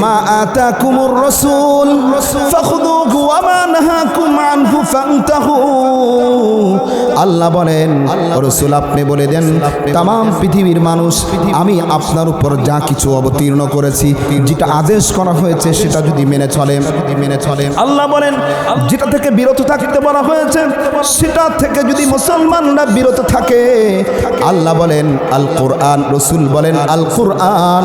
ما آتاكم الرسول فخذوه وما نهاكم عنه فانتهوا. আল্লাহ বলেন রসুল আপনি বলে দেন তাম পৃথিবীর মানুষ আমি আপনার উপর যা কিছু অবতীর্ণ করেছি যেটা আদেশ করা হয়েছে সেটা যদি মেনে চলে। মেনে চলে। আল্লাহ বলেন যেটা থেকে বিরত থাকতে বলা হয়েছে সেটা থেকে যদি মুসলমানরা বিরত থাকে আল্লাহ বলেন আল কোরআন রসুল বলেন আল কোরআন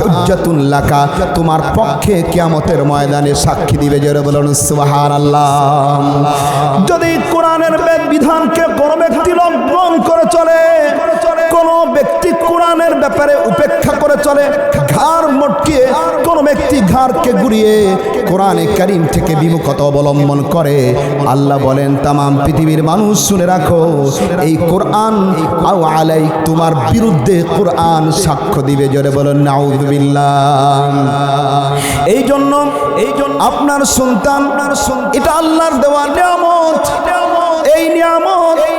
হুজ্জাতুল্লাকা তোমার পক্ষে কিয়ামতের ময়দানে সাক্ষী দিবে জোরে বলুন সুবহান আল্লাহ যদি কোরআনের বিধানকে কোনো ব্যক্তি লঙ্ঘন করে চলে। কোন ব্যক্তি কোরআনের ব্যাপারে উপেক্ষা করে চলে। ঘাড় মটকিয়ে কোন ব্যক্তি ঘাড়কে ঘুরিয়ে কোরআনে করিম থেকে বিমুখতা অবলম্বন করে। আল্লাহ বলেন, তামাম পৃথিবীর মানুষ শুনে রাখো, এই কোরআন আলাই তোমার বিরুদ্ধে কোরআন সাক্ষ্য দিবে। জোরে বলেন নাউজুবিল্লাহ এই জন্য এই জন্য আপনার সন্তান, এটা আল্লাহর দেওয়া নিয়ামত। এই নিয়ামত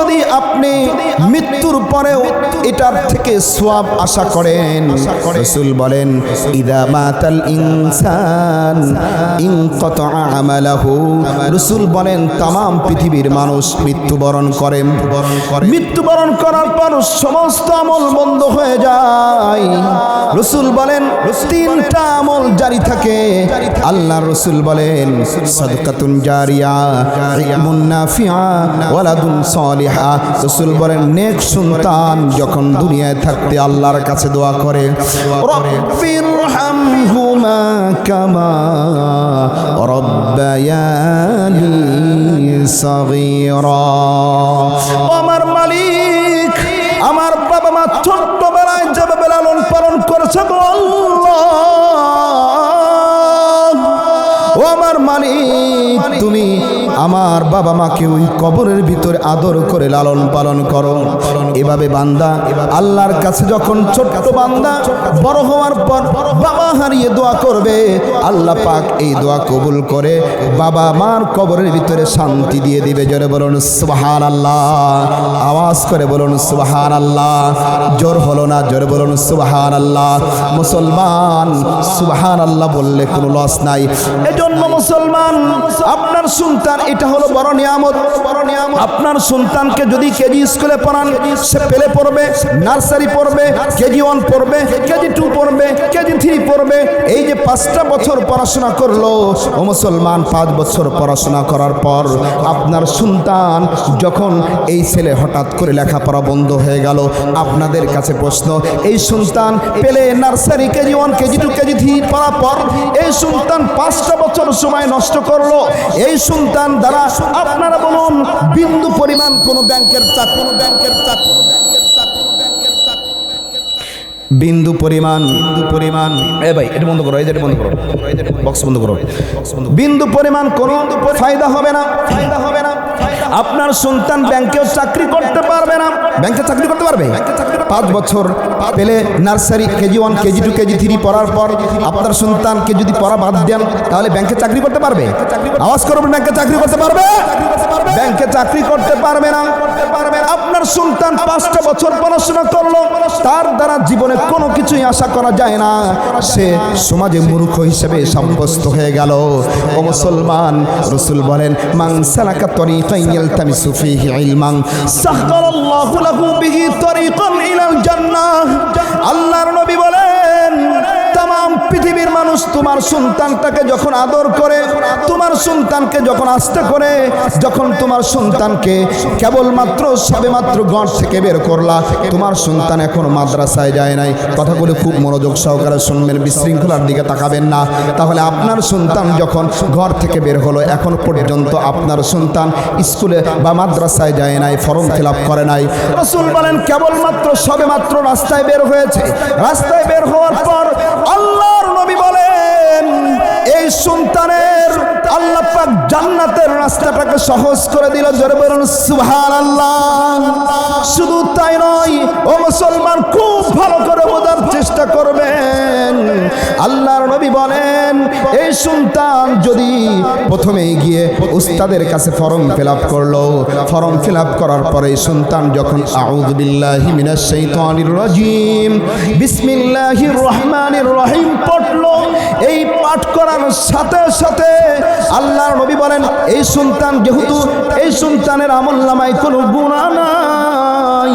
যদি আপনি মৃত্যুর পরেও এটার থেকে সোয়াব আশা করেন, রসুল বলেন, ইদা মাতাল ইনসান ইনকত আমালাহু। রসুল বলেন তাম পৃথিবীর মানুষ মৃত্যুবরণ করেন মৃত্যুবরণ করার পর সমস্ত আমল বন্ধ হয়ে যায়। রসুল বলেন, তিনটা আমল জারি থাকে। আল্লাহ রসুল বলেন, সদকাতুন জারিয়া, ইলমুন নাফিআ ওয়ালাদুন সালিহা। রসুল বলেন নেক সন্তান যখন দুনিয়ায় থাকতে আল্লাহর কাছে দোয়া করে কামা রব্বায়ানি সগীরা। আমার বাবা মাকে ওই কবরের ভিতরে আদর করে লালন পালন করো। এভাবে বান্দা আল্লাহর কাছে যখন ছোট্ট বান্দা বড় হওয়ার পর বাবা হারিয়ে দোয়া করবে, আল্লাহ পাক এই দোয়া কবুল করে বাবা মার কবরের ভিতরে শান্তি দিয়ে দিবে। জোরে বলুন সুবহান আল্লাহ আওয়াজ করে বলুন সুবহান আল্লাহ জোর হলো না, জোরে বলুন সুবহান আল্লাহ মুসলমান সুবহান আল্লাহ বললে কোনো লস নাই। এজন্য মুসলমান, আপনার সন্তান এটা হলো বড় নিয়ামত। আপনার সন্তানকে যদি কেজি স্কুলে পড়ান, সে পেলে পড়বে, নার্সারি পড়বে, কেজি ওয়ান পড়বে, কেজি টু পড়বে, কেজি থ্রি পড়বে। এই যে পাঁচটা বছর পড়াশোনা করল, ও মুসলমান, পাঁচ বছর পড়াশোনা করার পর আপনার সন্তান যখন এই ছেলে হঠাৎ করে লেখাপড়া বন্ধ হয়ে গেল, আপনাদের কাছে প্রশ্ন, এই সন্তান পেলে nursery KG one, KG two, KG three পড়ার পর এই সন্তান পাঁচটা বছর সময় নষ্ট করল, এই সন্তান দ্বারা আপনারা বলুন বিন্দু পরিমাণ কোনো ব্যাংকের চাকরি কোনো ব্যাংকের চাকরি কোনো ব্যাংকের কোনো ব্যাংকের বিন্দু পরিমাণ বিন্দু পরিমাণ। এ ভাই এটা বন্ধ করো এই যে এটা বন্ধ করো। বক্স বন্ধ করো। বিন্দু পরিমাণ কোনো ফায়দা হবে না। ফায়দা হবে না। আপনার সন্তান ব্যাংকেও চাকরি করতে পারবে না। ব্যাংকে চাকরি করতে পারবে? পাঁচ বছর পেলে nursery KG one KG two KG three পড়ার পর আপনার সন্তানকে যদি পড়া বাদ দেন তাহলে ব্যাংকে চাকরি করতে পারবে? আওয়াজ করবেন ব্যাংকে চাকরি করতে পারবে? ব্যাংকে চাকরি করতে পারবে না। আপনার সন্তান পাঁচটা বছর পড়াশোনা করল, তার দ্বারা জীবনে কোনো কিছুই আশা করা যায় না। সে সমাজে মূর্খ হিসেবে সাব্যস্ত হয়ে গেল। ও মুসলমান, রসুল বলেন, মান সালাকা তরিকান ইয়ালতামিসু ফীহি ইলমান। সাহকারাল্লাহু লাহু বিহি তরিকান ইলাল জান্নাহ। আল্লাহর নবী বলেন পৃথিবীর মানুষ তোমার সন্তানটাকে যখন আদর করে সন্তানকে যখন আস্তে করে, যখন তোমার সন্তানকে কেবলমাত্র সবেমাত্র ঘর থেকে বের করলা, তোমার সন্তান এখন মাদ্রাসায় যায় নাই। কথাগুলো খুব মনোযোগ সহকারে শুনবেন, বিশৃঙ্খলার দিকে তাকাবেন না। তাহলে আপনার সন্তান যখন ঘর থেকে বের হলো, এখন পর্যন্ত আপনার সন্তান স্কুলে বা মাদ্রাসায় যায় নাই, ফর্ম ফিল করে নাই। রসুল বলেন, কেবলমাত্র সবেমাত্র রাস্তায় বের হয়েছে। রাস্তায় বের হওয়ার পর আল্লাহর সহজ করে দিল, জোরে বলুন, সুবহানাল্লাহ। শুধু তাই নয়, ও মুসলমান খুব ভালো করে বোঝার চেষ্টা করবেন। আল্লাহর নবী বলেন, এই সন্তান যদি প্রথমে গিয়ে উস্তাদের কাছে ফর্ম ফিল আপ করল, ফর্ম ফিল আপ করার পরে সন্তান যখন আউযু বিল্লাহি মিনাশ শাইতানির রাজিম, বিসমিল্লাহির রহমানির রহিম পড়ল করার সাথে সাথে আল্লাহর নবী বলেন, এই সন্তান যেহেতু, এই সন্তানের আমল নামায় কোনো গুণা নাই,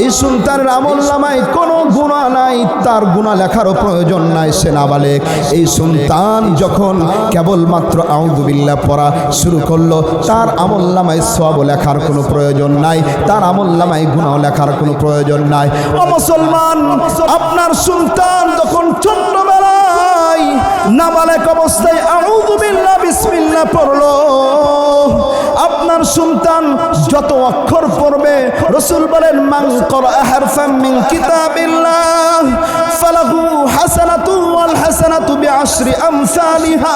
এই সন্তানের আমল নামায় কোনো গুণা নাই, তার গুণা লেখারও প্রয়োজন নাই সে নাবালেক এই সন্তান যখন কেবলমাত্র আউদুবিল্লা পড়া শুরু করল, তার আমল নামায় সব লেখার কোনো প্রয়োজন নাই, তার আমল নামায় গুণাও লেখার কোনো প্রয়োজন নাই। মুসলমান, আপনার সন্তান যখন ছোট্টবেলায় নাবালেক অবস্থায় আউদুবিল্লা বিসমিল্লা পড়ল। আপনার সন্তান যত অক্ষর পড়বে, রসুল বলেন, মান করা হারফাম মিন কিতাবিল্লাহ, ফালাহু হাসানাতু ওয়াল হাসানাতু বিআশরি আমসালিহা।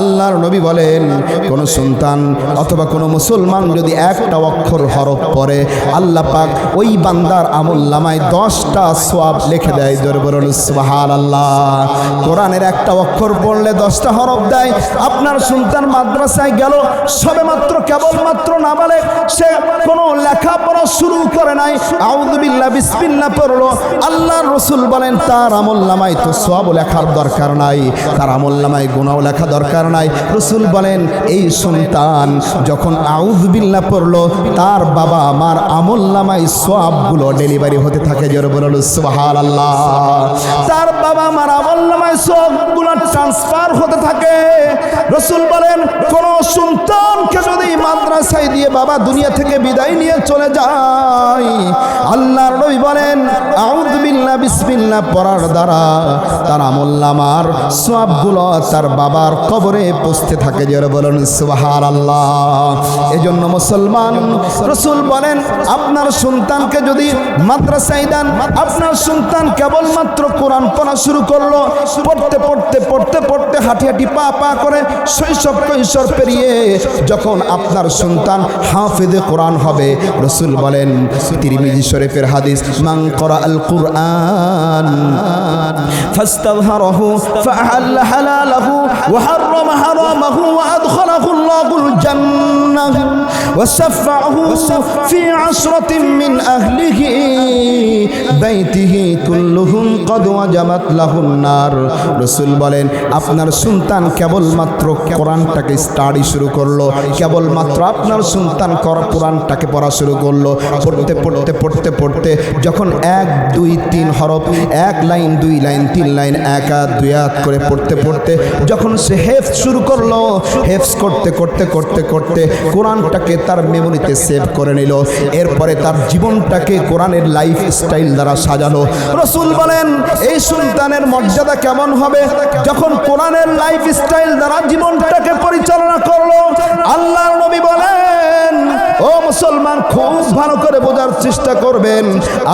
আল্লাহর নবী বলেন, কোন সন্তান অথবা কোন মুসলমান যদি একটা অক্ষর হরফ পড়ে, আল্লাহ পাক ওই বান্দার আমল নামায় দশটা সোয়াব লিখে দেয়। জোরে বলুন সুবহান আল্লাহ কোরআনের একটা অক্ষর পড়লে দশটা হরফ দেয়। আপনার সন্তান মাদ্রাসায় গেল, সবেমাত্র কেবলমাত্র না বলে সে কোনো লেখাপড়া শুরু করে নাই। আউদুবিল্লাহ বিসমিল্লাহ পড়ল। আল্লাহর রসুল বলেন, তার আমল নামায় তো সব লেখার দরকার নাই। তার আমল নামায় গুণাও লেখা দরকার নাই। রসুল বলেন, এই সন্তান যখন আউদবিল্লা পড়ল, তার বাবা আমার আমল নামায় সবগুলো ডেলিভারি হতে থাকে। জোর বলল সুবাহার আল্লাহ তার বাবা আমার আমল নামায় সবগুলো ট্রান্সফার হতে থাকে। রসুল বলেন, কোন সন্তানকে যদি মাদ্রাসায় দিয়ে বাবা দুনিয়া থেকে বিদায় নিয়ে চলে যায়, আল্লাহর নবী বলেন আউদবিল্লা বিসমিল্লা পড়ার দ্বারা তার আমল নামার সবগুলো তার বাবার কবরে পৌঁছতে থাকে। যে বলেন সুবাহার আল্লাহ এজন্য মুসলমান, রসুল বলেন, আপনার সন্তানকে যদি মাদ্রাসায় দেন, আপনার সন্তান কেবলমাত্র কোরআন পড়া শুরু করল। পড়তে পড়তে পড়তে পড়তে হাঁটি হাঁটি পা পা করে শৈশব, কৈশোর পেরিয়ে যখন আপনার সন্তান হাফেদে কোরআন হবে, রসুল বলেন, তিরমিজি শরীফের হাদিস মাং করা আল কুরআন ফাস্তাযহারাহু ফাআহাল্ল হালালাহু ওয়া হাররামা হারামাহু ওয়া আদখালাহু আল্লাহুল জান্নাহ ওয়া শাফাআহু ফি আশরাতিন মিন আহলিহি বাইতিহি কুল্লুহুম কদ ওয়াজাবাত লাহুন নার। রাসূল বলেন, আপনার সন্তান কেবলমাত্র কোরআনটাকে স্টাডি শুরু করল, কেবলমাত্র আপনার সন্তান কর- কোরআনটাকে পড়া শুরু করল। পড়তে পড়তে পড়তে পড়তে যখন এক, দুই, তিন হরফ, এক লাইন, দুই লাইন, তিন লাইন, এক হাত দুই হাত করে পড়তে পড়তে যখন সে হেফ শুরু করল হেফস করতে করতে করতে করতে কোরআনটাকে তার মেমোরিতে সেভ করে নিল। এরপরে তার জীবনটাকে কোরআনের লাইফ স্টাইল দ্বারা সাজানো রসুল বলেন, এই সন্তানের মর্যাদা কেমন হবে? যখন কোরআনের লাইফ স্টাইল দ্বারা জীবনটাকে পরিচালনা করল আল্লাহর চেষ্টা করবেন।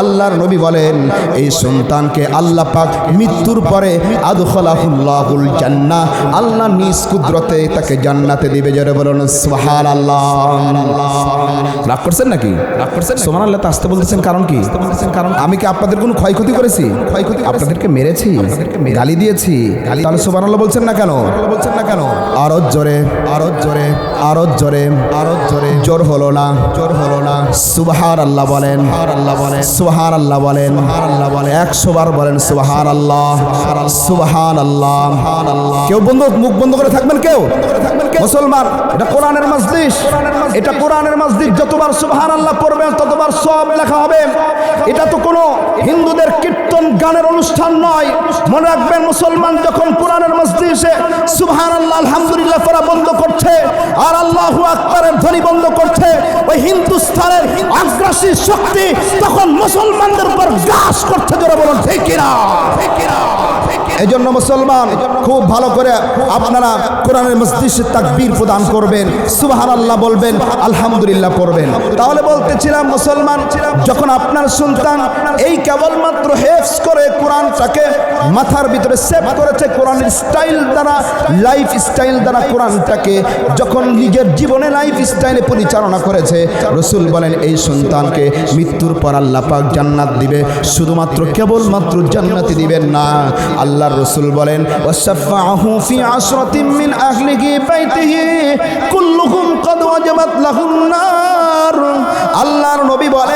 আল্লাহর নবী বলেন, এই সন্তানকে আল্লাহ পাক মৃত্যুর পরে আদখলাহুল্লাহুল জান্নাহ, আল্লাহ নিজ কুদরতে তাকে জান্নাতে দিবে। যারা বলুন সুবহান আল্লাহ রাগ করছেন নাকি? রাগ করছেন সোমান আল্লাহ তো আসতে বলতেছেন, কারণ কি? কারণ আমি কি আপনাদের কোনো ক্ষয়ক্ষতি করেছি? ক্ষয়ক্ষতি আপনাদেরকে মেরেছি, গালি দিয়েছি। তাহলে সোমান আল্লাহ বলছেন না কেন? বলছেন না কেন আরও জোরে আরও জোরে আরও জোরে আরও জোরে। জোর হলো না, জোর হলো না। সুবহান আল্লাহ বলেন। সুহান আল্লাহ বলেন। একশো বার বলেন সুহান আল্লাহ সুহান আল্লাহ কেউ বন্ধু মুখ বন্ধ করে থাকবেন কেউ? মুসলমান এটা কোরআনের মসজিদ এটা কোরআনের মসজিদ যতবার সুহান আল্লাহ পড়বেন ততবার সব লেখা হবে। এটা তো কোনো হিন্দুদের কীর্তন গানের অনুষ্ঠান নয়। মনে রাখবেন, মুসলমান যখন কোরআনের মসজিদে সুবহান আল্লাহ আলহামদুলিল্লাহ, পড়া বন্ধ করছে, আর আল্লাহু আকবরের ধ্বনি বন্ধ করছে, ওই হিন্দুস্থানের আগ্রাসী শক্তি তখন মুসলমানদের উপর গ্রাস করছে যারা বলুন ঠিক কিনা? এই জন্য মুসলমান খুব ভালো করে আপনারা কোরআনের মসজিদে তাকবীর প্রদান করবেন সুবাহান আল্লাহ বলবেন, আলহামদুলিল্লাহ করবেন। তাহলে বলতেছিলাম, মুসলমান, যখন আপনার সন্তান এই কেবলমাত্র হেফস করে কোরআনটাকে মাথার ভিতরে সেভ করেছে, কোরআনের স্টাইল দ্বারা, লাইফ স্টাইল দ্বারা কোরআনটাকে যখন নিজের জীবনে লাইফ স্টাইলে পরিচালনা করেছে, রসুল বলেন, এই সন্তানকে মৃত্যুর পর আল্লাহ পাক জান্নাত দিবে, শুধুমাত্র কেবলমাত্র জান্নাতি দিবেন না, আল্লাহ আল্লাহর রসুল বলেন আল্লাহর নবী বলেন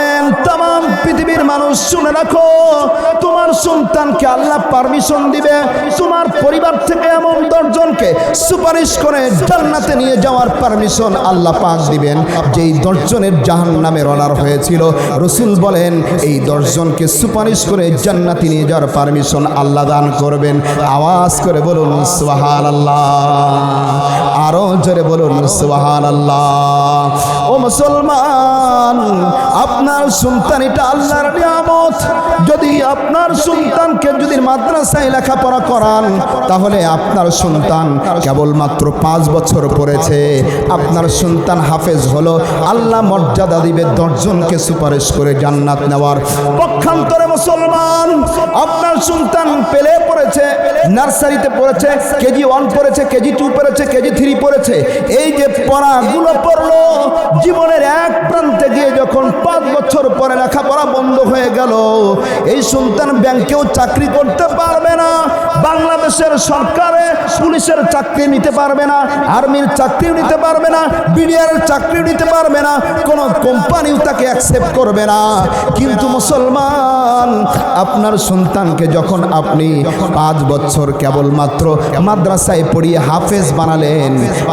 পৃথিবীর মানুষ শুনে রাখো, তোমার সন্তানকে আল্লাহ পারমিশন দিবে। তোমার পরিবার থেকে এমন দশজনকে সুপারিশ করে জান্নাতে নিয়ে যাওয়ার পারমিশন আল্লাহ পাক দিবেন। যেই দশজনের জাহান নামের অর্ডার হয়েছিল, রসুল বলেন, এই দশজনকে সুপারিশ করে জান্নাতে নিয়ে যাওয়ার পারমিশন আল্লাহ দান করবেন। আওয়াজ করে বলুন সুবাহান আল্লাহ আরও জোরে বলুন সুবাহান আল্লাহ ও মুসলমান, আপনার সন্তান এটা আল্লাহর নিয়ামত যদি আপনার সন্তানকে যদি মাদ্রাসায় লেখাপড়া করান, তাহলে আপনার সন্তান কেবলমাত্র পাঁচ বছর পড়েছে। আপনার সন্তান হাফেজ হলো, আল্লাহ মর্যাদা দিবে দশজনকে সুপারিশ করে জান্নাত নেওয়ার। পক্ষান্তরে মুসলমান, আপনার সন্তান পেলে পড়েছে, নার্সারিতে পড়েছে, কেজি ওয়ান পড়েছে, কেজি টু পড়েছে, কেজি থ্রি পড়েছে। এই যে পড়াগুলো পড়ল, জীবনের এক প্রান্তে গিয়ে যখন পাঁচ বছর পরে লেখাপড়া বন্ধ হয়ে গেল, এই সন্তান ব্যাংকেও চাকরি করতে পারবে না, বাংলাদেশের সরকারে পুলিশের চাকরি নিতে পারবে না, আর্মির চাকরিও নিতে পারবে না বিডিআর চাকরিও নিতে পারবে না, কোনো কোম্পানিও তাকে অ্যাকসেপ্ট করবে না। কিন্তু মুসলমান, আপনার সন্তানকে যখন আপনি পাঁচ বছর কেবলমাত্র মাদ্রাসায় পড়িয়ে হাফেজ বানালেন।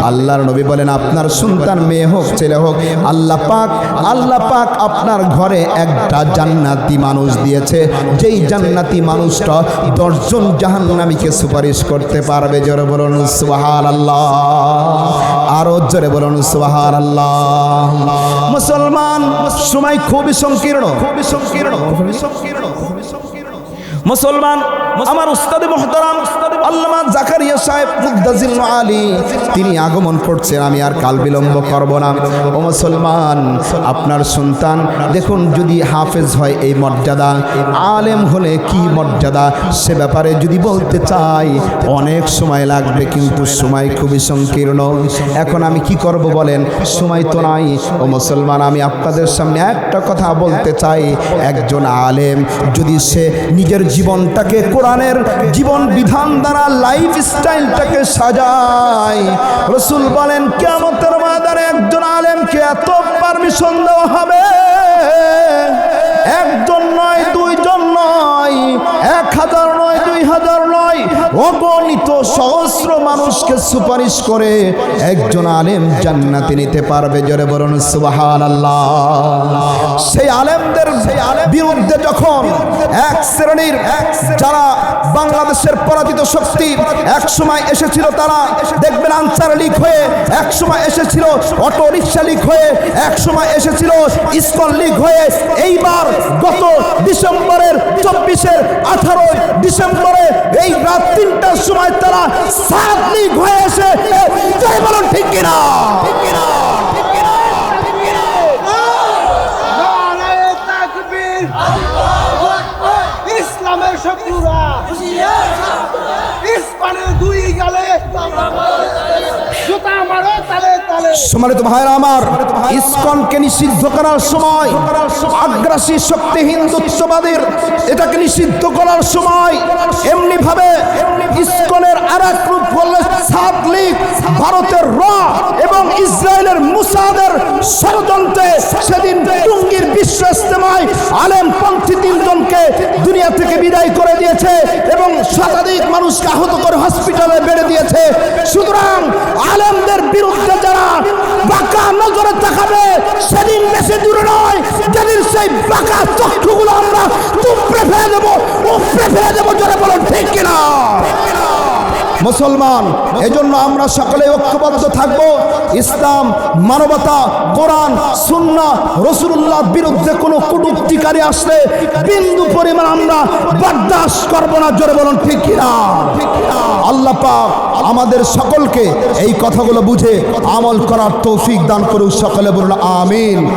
আল্লাহর নবী বলেন, আপনার সন্তান মেয়ে হোক, ছেলে হোক, আল্লাহ পাক আল্লাহ পাক আপনার ঘরে একটা জান্নাতি মানুষ দিয়েছে। যেই জান্নাতি মানুষটা দশজন জাহান্নামীকে সুপারিশ করতে পারবে। জোরে বলুন সুবাহান আল্লাহ আরও জোরে বলুন সুবাহান আল্লাহ মুসলমান, সময় খুবই সংকীর্ণ খুবই সংকীর্ণ। খুবই সংকীর্ণ। খুবই সংকীর্ণ। মুসলমান, আমার উস্তাদ মোহতারাম, আল্লামা জাকারিয়া সাহেব মুদাজিল আলী, তিনি আগমন করছেন, আমি আর কাল বিলম্ব করব না। ও মুসলমান, আপনার সন্তান, দেখুন যদি হাফেজ হয় এই মর্যাদা, আলেম হলে কি মর্যাদা, সে ব্যাপারে যদি বলতে চাই, অনেক সময় লাগবে, কিন্তু সময় খুবই সংকীর্ণ। এখন আমি কি করব বলেন, সময় তো নাই। ও মুসলমান, আমি আপনাদের সামনে একটা কথা বলতে চাই, একজন আলেম, যদি সে নিজের জীবনটাকে কোরআনের জীবন বিধান দ্বারা লাইফ স্টাইলটাকে সাজাই রসুল বলেন কেমতের মাদারে একজন আলেমকে এত পারমিশন দেওয়া হবে একজন নয়, দুইজন নয়, এক হাজার নয়, দুই হাজার নয়। অগণিত সহস্র মানুষকে সুপারিশ করে একজন আলেম জান্নাতে নিতে পারবে, জোরে বলুন সুবাহান আল্লাহ সেই আলেমদের বিরুদ্ধে যখন এক শ্রেণির যারা বাংলাদেশের পরাজিত শক্তি, এক সময় এসেছিল তারা, দেখবেন আনসার লিক হয়ে এক সময় এসেছিল অটো রিক্সা লিক হয়ে এক সময় এসেছিল ইস্কন লিক হয়ে, এইবার গত ডিসেম্বরের চব্বিশের আঠারোই ডিসেম্বরে এই রাত তিনটার সময় তারা সাত লিক হয়ে এসে জয় বলুন, ঠিক কিনা? ঠিক কিনা? ইসলামের শত্রুরা ইসপানের দুই গালে সম্মানিত ভাইয়ের আমার, ইসকনকে নিষিদ্ধ করার সময়, আগ্রাসী শক্তি হিন্দুত্ববাদের এটাকে নিষিদ্ধ করার সময় এমনি ভাবে ইসকনের আর এক রূপ বললে সাত লীগ, ভারতের র এবং ইসরায়েলের মুসাদের ষড়যন্ত্রে সেদিন টুঙ্গির বিশ্ব ইস্তেমায় আলেম পন্থী তিনজনকে দুনিয়া থেকে বিদায় করে দিয়েছে এবং শতাধিক মানুষকে আহত করে হসপিটালে বেড়ে দিয়েছে। সুতরাং আলেমদের বিরুদ্ধে যারা বাঁকা নজরে তাকাবে, সেদিন বেশি দূরে নয়, যেদিন সেই বাঁকা চক্ষুগুলো আমরা উপড়ে ফেলে দেবো উপড়ে ফেলে দেবো জোরে বলুন ঠিক কিনা মুসলমান এজন্য আমরা সকলে ঐক্যবদ্ধ থাকব। ইসলাম মানবতা কোরআন সুন্না রসুল্লাহ বিরুদ্ধে কোনো কটুক্তিকারী আসলে বিন্দু পরিমাণ আমরা বরদাস্ত করব না জোরে বলুন ঠিক কিনা? আল্লাহ পাক আমাদের সকলকে এই কথাগুলো বুঝে আমল করার তৌফিক দান করুক সকলে বলুন আমিন।